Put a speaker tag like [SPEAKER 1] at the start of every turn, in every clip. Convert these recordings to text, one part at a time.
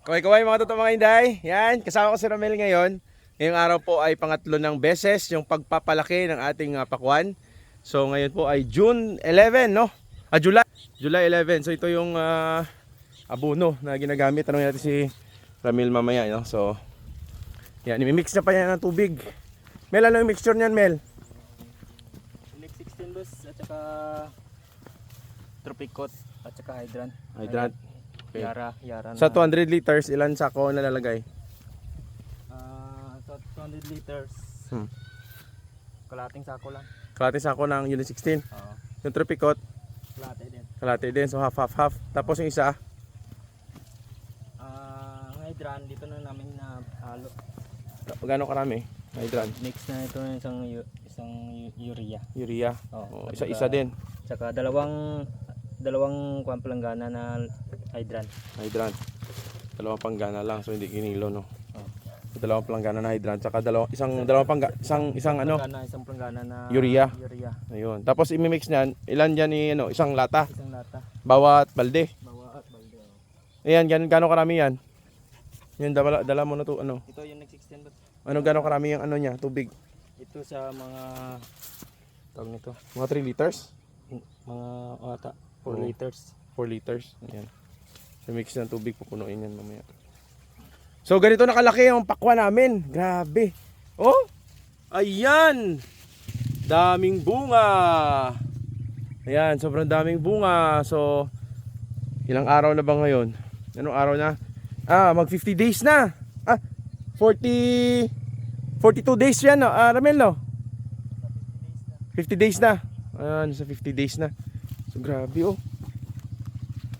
[SPEAKER 1] Kaway-kaway mga totoo mga inday. Yan, kasama ko si Romel ngayon. Ngayong araw po ay pangatlo ng beses yung pagpapalaki ng ating ah, pakwan. So ngayon po ay June 11, no? Ah, July. July 11. So ito yung ah, abono na ginagamit. Tanongin natin si Ramil mamaya, no? So, yan, imimix na pa yan ng tubig. Mel, ano yung mixture niyan, Mel?
[SPEAKER 2] Next 16 dos at saka Tropicot at saka Hydrant.
[SPEAKER 1] Hydrant. Okay.
[SPEAKER 2] Yara, Yara.
[SPEAKER 1] Sa
[SPEAKER 2] na-
[SPEAKER 1] 200 liters, ilan sako nalalagay?
[SPEAKER 2] Ah, sa 200 liters.
[SPEAKER 1] Hmm.
[SPEAKER 2] Kalating sako lang.
[SPEAKER 1] Kalahati sako ng Unit 16.
[SPEAKER 2] Oo.
[SPEAKER 1] Yung Tropicot,
[SPEAKER 2] Kalate din.
[SPEAKER 1] kalahati din. So half, half, half. Tapos yung isa,
[SPEAKER 2] Ah, ang Hydrant dito na namin na halo.
[SPEAKER 1] Gano'ng karami? Hydrant.
[SPEAKER 2] Mix na ito ng isang yu- isang yu- urea.
[SPEAKER 1] Urea.
[SPEAKER 2] Oo.
[SPEAKER 1] Oh, isa-isa din.
[SPEAKER 2] Saka dalawang dalawang kuwan palanggana na hydrant.
[SPEAKER 1] Hydrant. Dalawang panggana lang. So hindi kinilo, no?
[SPEAKER 2] Oo.
[SPEAKER 1] Dalawang panggana na hydrant. Saka dalawang, isang, dalawang pangga, isang, isang ano?
[SPEAKER 2] Palanggana, isang palanggana na
[SPEAKER 1] Urea.
[SPEAKER 2] Urea.
[SPEAKER 1] Ayun. Tapos imimix niyan. Ilan dyan ni, ano? Isang lata.
[SPEAKER 2] Isang lata.
[SPEAKER 1] Bawat balde.
[SPEAKER 2] Bawa at balde. oh.
[SPEAKER 1] Ayan, gan, gano'ng karami yan? Yan, dala, dala mo na to, ano?
[SPEAKER 2] Ito yung next 16 but
[SPEAKER 1] Ano gano'ng karami yung ano niya? Tubig.
[SPEAKER 2] ito sa mga tawag nito,
[SPEAKER 1] Mga 3 liters?
[SPEAKER 2] mga ata 4
[SPEAKER 1] Oo.
[SPEAKER 2] liters.
[SPEAKER 1] 4 liters. Ayan. So mix ng tubig, pupunuin yan mamaya. So ganito nakalaki yung pakwa namin. Grabe. Oh! Ayan! Daming bunga. Ayan, sobrang daming bunga. So, ilang araw na ba ngayon? Anong araw na? Ah, mag 50 days na. Ah, 40... 42 days yan, no? Ah, Ramel, no? 50 days na. Ayan, sa 50 days na. So, grabe, oh.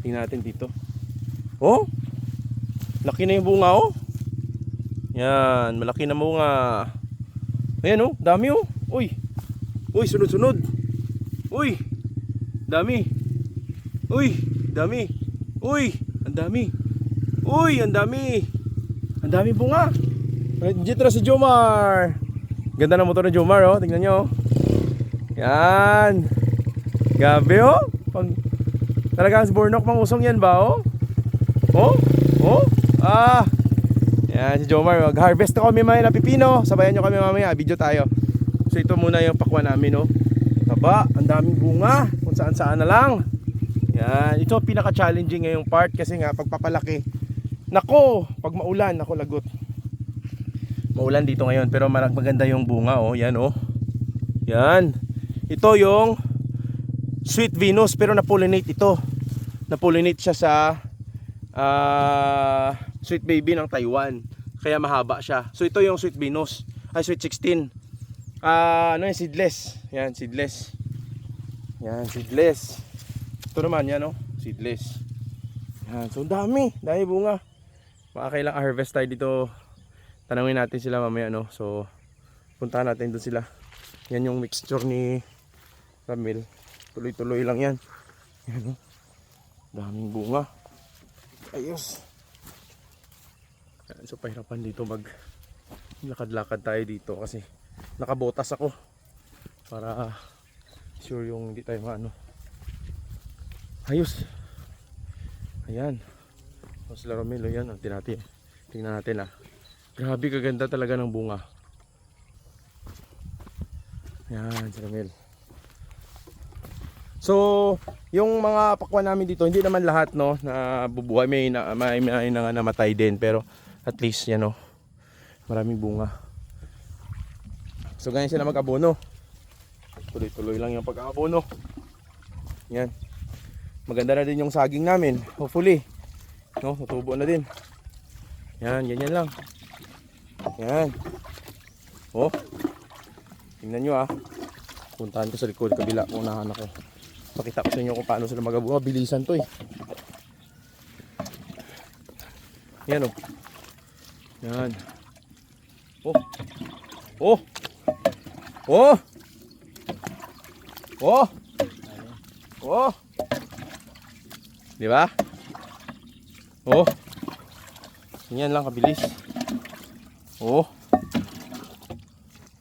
[SPEAKER 1] Tingnan natin dito. Oh! Laki na yung bunga, oh. Yan, malaki na bunga. Ayan, oh. Dami, oh. Uy. Uy, sunod-sunod. Uy. Dami. Uy, dami. Uy, ang dami. Uy, ang dami. Ang dami bunga. Dito na si Jomar. Ganda ng motor ni Jomar, oh. Tingnan nyo, oh. Yan. Gabi, oh. Pag talagang si Bornok mangusong yan ba, oh? Oh? Oh? Ah. Yan, si Jomar. Mag-harvest na kami mga na pipino. Sabayan nyo kami mamaya. Video tayo. So ito muna yung pakwa namin, oh. Taba, ang daming bunga. Kung saan saan na lang. Yan. Ito pinaka-challenging ngayong part kasi nga pagpapalaki. Nako, pag maulan, nako lagot. Maulan dito ngayon pero maganda yung bunga, oh. Yan, oh. Yan. Ito yung Sweet Venus pero na-pollinate ito. Na-pollinate siya sa ah, Sweet Baby ng Taiwan. Kaya mahaba siya. So ito yung Sweet Venus. Ay, Sweet 16. Ah, ano yan? Seedless. Yan, seedless. Yan, seedless. Ito naman, yan oh. Seedless. Yan, so dami. Dami bunga. Baka kailang harvest tayo dito. Tanawin natin sila mamaya, no? So, puntahan natin doon sila. Yan yung mixture ni Ramil. Tuloy-tuloy lang yan. Yan oh. Daming bunga. Ayos. So pahirapan dito mag lakad-lakad tayo dito kasi nakabotas ako para sure yung hindi tayo maano. Ayos. Ayan. O sila Romelo yan. Tingnan natin. Tingnan natin ah. Grabe kaganda talaga ng bunga. Yan, si Romel. So, yung mga pakwan namin dito, hindi naman lahat no na bubuhay may na, may, may na, namatay din pero at least yan no. Maraming bunga. So ganyan sila mag-abono. Tuloy-tuloy lang yung pag-aabono. Yan. Maganda na din yung saging namin. Hopefully. No, tutubo na din. Yan, ganyan lang. Yan. Oh. Tingnan nyo ah. Puntahan ko sa likod kabila. Unahan ako. Pakita ko sa inyo kung paano sila magabunga. Bilisan to eh. Yan oh. Yan. Oh. Oh. Oh. Oh. Oh. Di ba? Oh. Yan lang kabilis. Oh.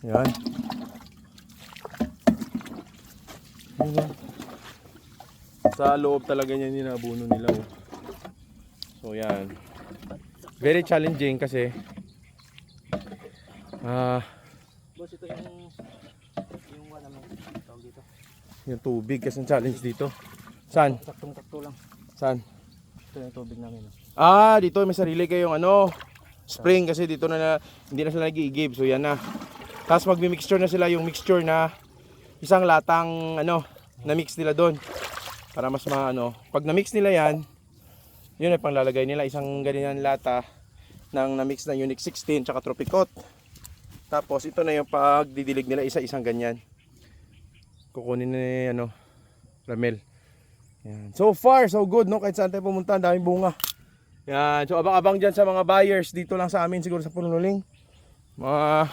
[SPEAKER 1] Yan. Yan lang. Sa loob talaga niya ninabuno nila oh. So yan. Very challenging kasi ah
[SPEAKER 2] Boss, ito yung yung ano namin tawag dito.
[SPEAKER 1] yung tubig kasi challenge dito. Saan?
[SPEAKER 2] Saktong-sakto lang.
[SPEAKER 1] Saan?
[SPEAKER 2] Ito yung tubig namin. oh.
[SPEAKER 1] Ah, dito may sarili kayong ano, spring kasi dito na, na hindi na sila nag-i-give. So yan na. Tapos magmi-mixture na sila yung mixture na isang latang ano, na mix nila doon. Para mas maano, pag na-mix nila yan, yun ay panglalagay nila isang ganyan lata ng na-mix na Unique 16 tsaka Tropicot. Tapos ito na yung pagdidilig nila isa-isang ganyan. Kukunin ni ano, Ramel. Yan. So far, so good, no? Kahit saan tayo pumunta, daming bunga. Yan. So, abang-abang dyan sa mga buyers dito lang sa amin, siguro sa Punuling. Mga,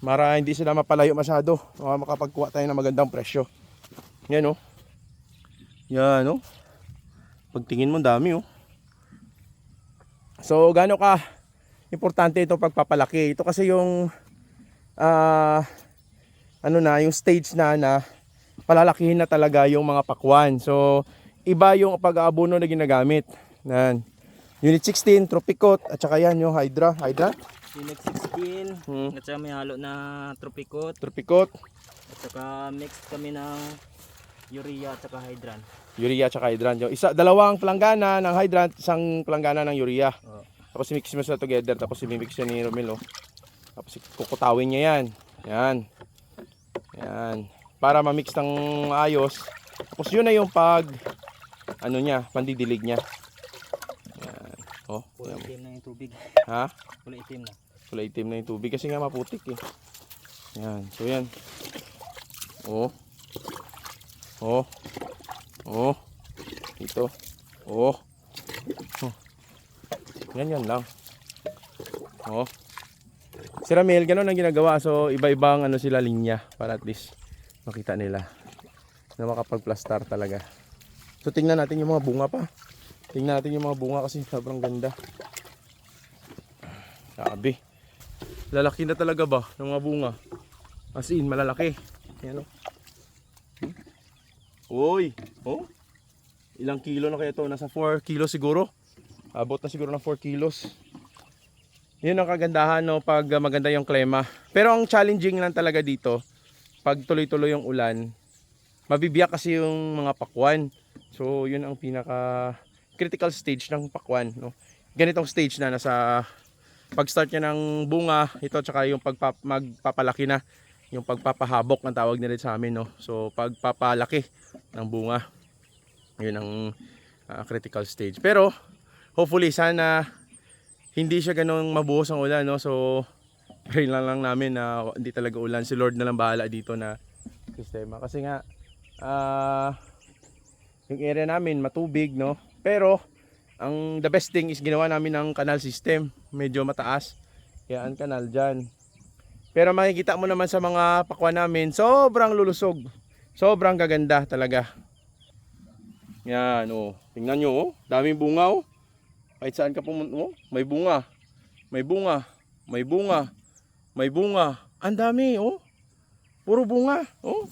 [SPEAKER 1] mara hindi sila mapalayo masyado. Mga makapagkuha tayo ng magandang presyo. Yan, oh. Yan, oh. Pagtingin mo, dami, oh. So, gaano ka importante ito pagpapalaki? Ito kasi yung, ah, ano na, yung stage na na palalakihin na talaga yung mga pakwan. So, iba yung pag-aabono na ginagamit. Yan. Unit 16, Tropicot, at saka yan yung Hydra. Hydra?
[SPEAKER 2] Unit 16.
[SPEAKER 1] Hmm.
[SPEAKER 2] At saka may halo na tropicot.
[SPEAKER 1] Tropicot,
[SPEAKER 2] At saka mixed kami ng urea at saka hydran.
[SPEAKER 1] urea at saka hydrant. Yung isa, dalawang planggana ng hydrant, isang planggana ng urea.
[SPEAKER 2] Oh.
[SPEAKER 1] Tapos mix mo sila together, tapos imimix siya ni Romelo. Tapos kukutawin niya yan. Yan. Yan. Para ma-mix ng ayos. Tapos yun na yung pag, ano niya, pandidilig niya. Yan. Oh,
[SPEAKER 2] Kulay
[SPEAKER 1] yan.
[SPEAKER 2] itim na yung tubig.
[SPEAKER 1] Ha?
[SPEAKER 2] Kulay itim na.
[SPEAKER 1] Kulay itim na yung tubig kasi nga maputik eh. Yan. So yan. Oh. Oh. Oh. Ito. Oh. Oh. Yan yan lang. Oh. Si Ramel, ganun ang ginagawa. So, iba-ibang ano sila linya para at least makita nila na makapag-plastar talaga. So, tingnan natin yung mga bunga pa. Tingnan natin yung mga bunga kasi sobrang ganda. Sabi. Lalaki na talaga ba ng mga bunga? As in, malalaki. Ayan o. Uy! Oh? Ilang kilo na kaya ito? Nasa 4 kilos siguro. Abot na siguro ng 4 kilos. Yun ang kagandahan no, pag maganda yung klema. Pero ang challenging lang talaga dito, pag tuloy-tuloy yung ulan, mabibiyak kasi yung mga pakwan. So, yun ang pinaka critical stage ng pakwan. No? Ganitong stage na nasa pag-start niya ng bunga, ito tsaka yung pagpap magpapalaki na, yung pagpapahabok ang tawag nila sa amin, no. So pagpapalaki ng bunga. 'Yun ang ah, critical stage. Pero hopefully sana hindi siya ganong mabuhos ang ulan, no. So pray lang lang namin na hindi talaga ulan. Si Lord na lang bahala dito na sistema kasi nga ah yung area namin matubig, no. Pero ang the best thing is ginawa namin ng canal system. Medyo mataas. Kaya ang canal dyan. Pero makikita mo naman sa mga pakwan namin, sobrang lulusog. Sobrang gaganda talaga. Yan, oh. Tingnan nyo, oh. Daming bunga, oh. Kahit saan ka pumunta, oh. May bunga. May bunga. May bunga. May bunga. Ang dami, oh. Puro bunga, oh.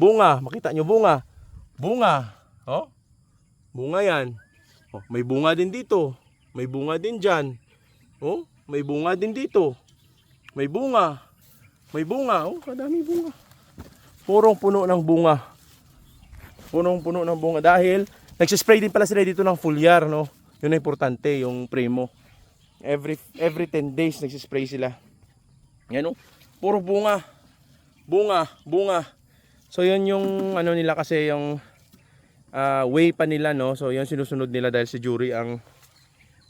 [SPEAKER 1] Bunga. Makita nyo, bunga. Bunga. Oh. Bunga yan. Oh, may bunga din dito. May bunga din dyan. Oh, may bunga din dito. May bunga. May bunga. Oh, kadami bunga. Purong puno ng bunga. Punong puno ng bunga dahil nagsispray din pala sila dito ng foliar, no? Yun ang importante, yung primo. Every every 10 days nagsispray sila. Yan oh. Puro bunga. Bunga, bunga. So yun yung ano nila kasi yung ah, way pa nila no. So yun sinusunod nila dahil si Jury ang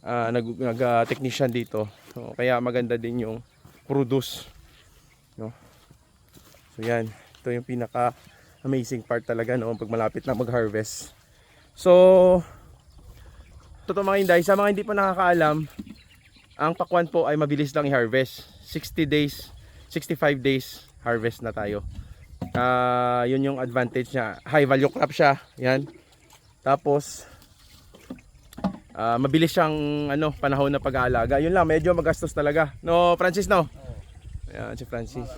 [SPEAKER 1] ah, nag, nag ah, technician dito. So, kaya maganda din yung produce. So yan, ito yung pinaka amazing part talaga no pag malapit na mag-harvest. So totoo mga inday, sa mga hindi pa nakakaalam, ang pakwan po ay mabilis lang i-harvest. 60 days, 65 days harvest na tayo. Ah, yun yung advantage niya. High value crop siya. Yan. Tapos ah, mabilis siyang ano, panahon na pag-aalaga. Yun lang, medyo magastos talaga. No, Francis no? Ayan, si Francis.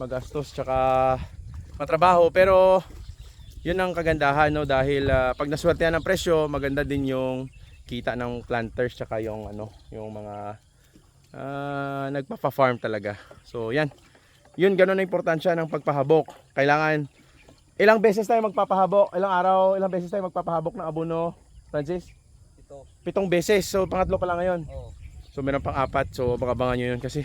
[SPEAKER 1] Magastos tsaka matrabaho pero yun ang kagandahan no dahil ah, pag naswertehan ng presyo, maganda din yung kita ng planters tsaka yung ano, yung mga ah, nagpapa-farm talaga. So yan. Yun ganun ang importansya ng pagpahabok. Kailangan ilang beses tayo magpapahabok? Ilang araw, ilang beses tayo magpapahabok ng abono, Francis?
[SPEAKER 2] Ito.
[SPEAKER 1] Pitong beses. So pangatlo pa lang ngayon.
[SPEAKER 2] Oh.
[SPEAKER 1] So meron pang apat. So abangan nyo yun kasi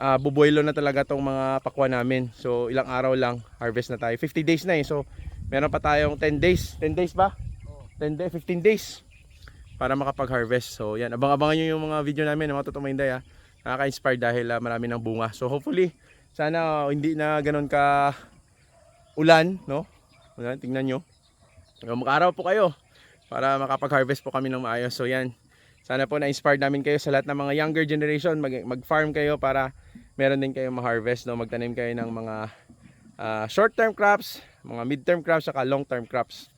[SPEAKER 1] ah buboylo na talaga tong mga pakwa namin. So ilang araw lang harvest na tayo. 50 days na eh. So meron pa tayong 10 days. 10 days ba?
[SPEAKER 2] Oh.
[SPEAKER 1] 10 days, 15 days para makapag-harvest. So yan, abang-abangan nyo yung mga video namin ng mga totoong ha. Nakaka-inspire dahil ah, marami ng bunga. So hopefully, sana oh, hindi na ganun ka ulan, no? Ulan, tingnan nyo. Mag-araw po kayo para makapag-harvest po kami ng maayos. So yan, sana po na-inspire namin kayo sa lahat ng mga younger generation. Mag- mag-farm kayo para meron din kayong ma-harvest, no? Magtanim kayo ng mga ah, short-term crops, mga mid-term crops, saka long-term crops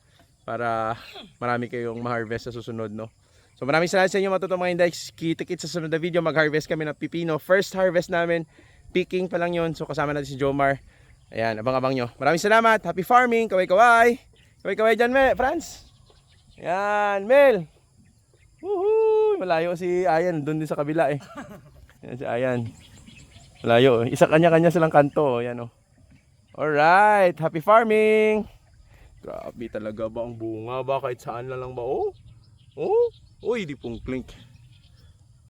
[SPEAKER 1] para marami kayong ma-harvest sa susunod, no? So maraming salamat sa inyo matutong mga index. Kita-kit sa susunod na video. Mag-harvest kami ng pipino. First harvest namin. Picking pa lang yon So kasama natin si Jomar. Ayan, abang-abang nyo. Maraming salamat. Happy farming. Kaway-kaway. Kaway-kaway dyan, Mel. Franz. Ayan, Mel. Woohoo! Malayo si Ayan. Doon din sa kabila eh. Ayan si Ayan. Malayo. eh. Isa kanya-kanya silang kanto. Ayan oh. Alright. Happy farming. Grabe talaga ba ang bunga ba? Kahit saan na lang ba? Oh? Oh? Uy, di pong klink.